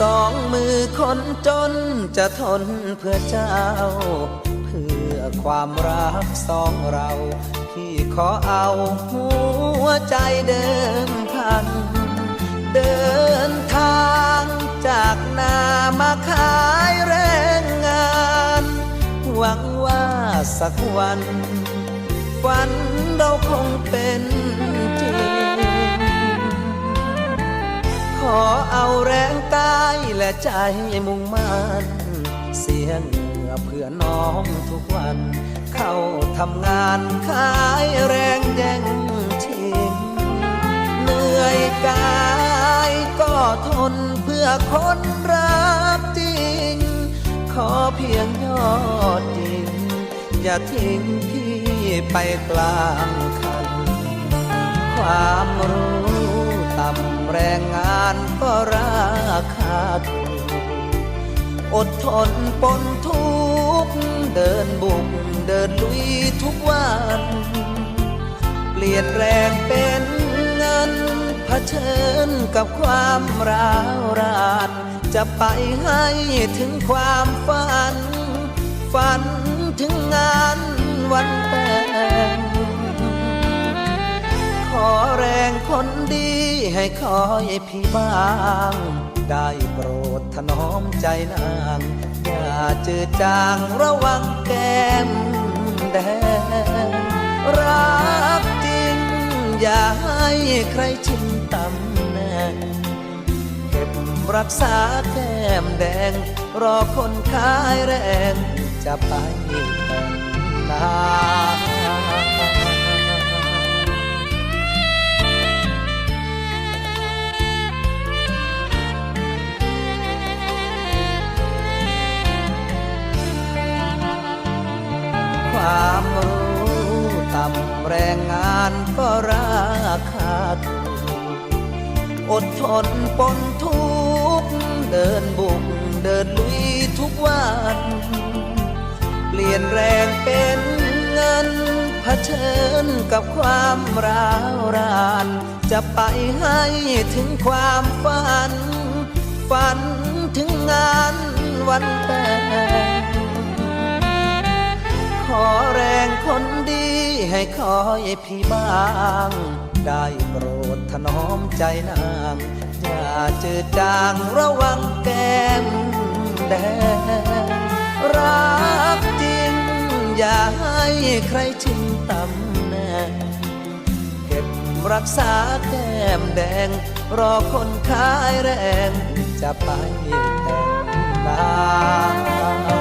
สองมือคนจนจะทนเพื่อเจ้า เพื่อความรักสองเรา ที่ขอเอาหัวใจเดิมพัน เดินทางจากนามาขายแรงงาน หวังว่าสักวันฝันเราคงเป็น เอาแรงกายและใจมุ่งมั่นเสียเหงื่อเพื่อน้องทุกวัน เข้าทำงานขายแรงแย่งชิงเหนื่อยกายก็ทนเพื่อคนรักจริง ขอเพียงยอดจริง อย่าทิ้งพี่ไปกลางคัน ความรู้ต่ำ แรงงานก็ราคาถูกอดทนปนทุกข์เดินบุกเดินลุยทุกวัน เปลี่ยนแรงเป็นเงินเผชิญกับความร้าวราน จะไปให้ถึงความฝัน ฝันถึงงานวันแต่ง คนดีให้คอยพี่บ้าง ได้โปรดถนอมใจนาง อย่าจืดจางระวังแก้มแดง รักจริง อย่าให้ใครชิงตำแหน่งเก็บรักษาแก้มแดง รอคนขายแรงจะไปแต่งามรู้ต่ำแรงงานก็ราคาถูกอดทนปนทุกข์เดินบุกเดินลุยทุกวัน เปลี่ยนแรงเป็นเงินเผชิญกับความร้าวราน จะไปให้ถึงความฝัน ฝันถึงงานวันแต่ง ขอแรงคนดี ให้คอยพี่บ้าง ได้โปรดถนอมใจนาง อย่าจืดจางระวังแก้มแดงรักจริง อย่าให้ใครชิงตำแหน่งเก็บรักษาแก้มแดง รอคนขายแรงจะไปแต่งงาน